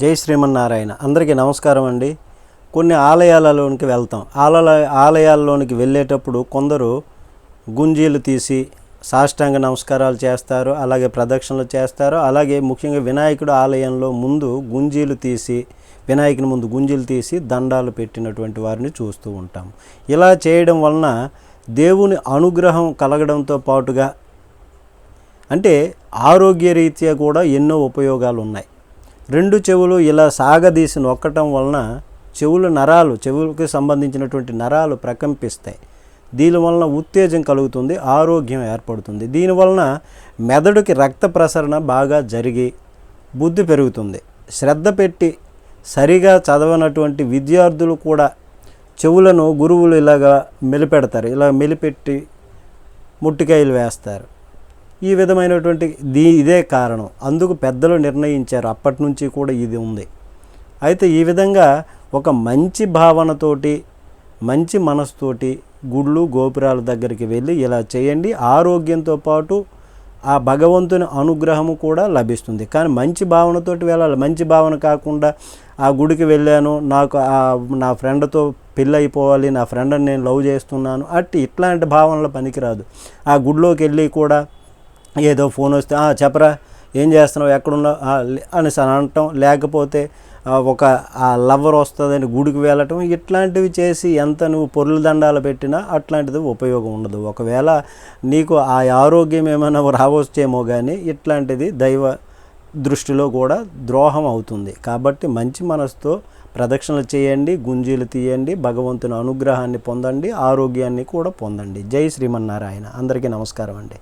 జై శ్రీమన్నారాయణ. అందరికీ నమస్కారం అండి. కొన్ని ఆలయాలలోనికి వెళ్తాం. ఆలయ ఆలయాల్లోనికి వెళ్ళేటప్పుడు కొందరు గుంజీలు తీసి సాష్టాంగ నమస్కారాలు చేస్తారు అలాగే ప్రదక్షిణలు చేస్తారు అలాగే ముఖ్యంగా వినాయకుడు ఆలయంలో ముందు గుంజీలు తీసి వినాయకుని ముందు గుంజీలు తీసి దండాలు పెట్టినటువంటి వారిని చూస్తూ ఉంటాం. ఇలా చేయడం వలన దేవుని అనుగ్రహం కలగడంతో పాటుగా అంటే ఆరోగ్య రీత్యా కూడా ఎన్నో ఉపయోగాలు ఉన్నాయి రెండు చెవులు ఇలా సాగదీసి నొక్కటం వలన చెవులు నరాలు చెవులకు సంబంధించినటువంటి నరాలు ప్రకంపిస్తాయి. దీని వలన ఉత్తేజం కలుగుతుంది ఆరోగ్యం ఏర్పడుతుంది. దీనివలన మెదడుకి రక్త ప్రసరణ బాగా జరిగి బుద్ధి పెరుగుతుంది. శ్రద్ధ పెట్టి సరిగా చదవనటువంటి విద్యార్థులు కూడా చెవులను గురువులు ఇలాగా మెలిపెడతారు. ఇలా మెలిపెట్టి ముట్టికాయలు వేస్తారు. ఈ విధమైనటువంటి దీ ఇదే కారణం. అందుకు పెద్దలు నిర్ణయించారు. అప్పటి నుంచి కూడా ఇది ఉంది. అయితే ఈ విధంగా ఒక మంచి భావనతోటి మంచి మనసుతోటి గుళ్ళు గోపురాల దగ్గరికి వెళ్ళి ఇలా చేయండి. ఆరోగ్యంతో పాటు ఆ భగవంతుని అనుగ్రహము కూడా లభిస్తుంది. కానీ మంచి భావనతోటి వెళ్ళాలి. మంచి భావన కాకుండా ఆ గుడికి వెళ్ళాను నాకు ఆ నా ఫ్రెండ్తో పెళ్ళి అయిపోవాలి నా ఫ్రెండ్ని నేను లవ్ చేస్తున్నాను అట్టి ఇట్లాంటి భావనలు పనికిరాదు. ఆ గుడిలోకి వెళ్ళి కూడా ఏదో ఫోన్ వస్తే చెప్పరా ఏం చేస్తున్నావు ఎక్కడున్నావు? లే" అనేసి అని అనటం. లేకపోతే ఒక ఆ లవ్వర్ వస్తుందని గుడికి వెళ్ళటం. ఇట్లాంటివి చేసి ఎంత నువ్వు పొరుల దండాలు పెట్టినా అట్లాంటిది ఉపయోగం ఉండదు. ఒకవేళ నీకు ఆ ఆరోగ్యం ఏమైనా రావచ్చేమో కానీ ఇట్లాంటిది దైవ దృష్టిలో కూడా ద్రోహం అవుతుంది. కాబట్టి మంచి మనసుతో ప్రదక్షిణలు చేయండి గుంజీలు తీయండి భగవంతుని అనుగ్రహాన్ని పొందండి ఆరోగ్యాన్ని కూడా పొందండి. జై శ్రీమన్నారాయణ. అందరికీ నమస్కారం అండి.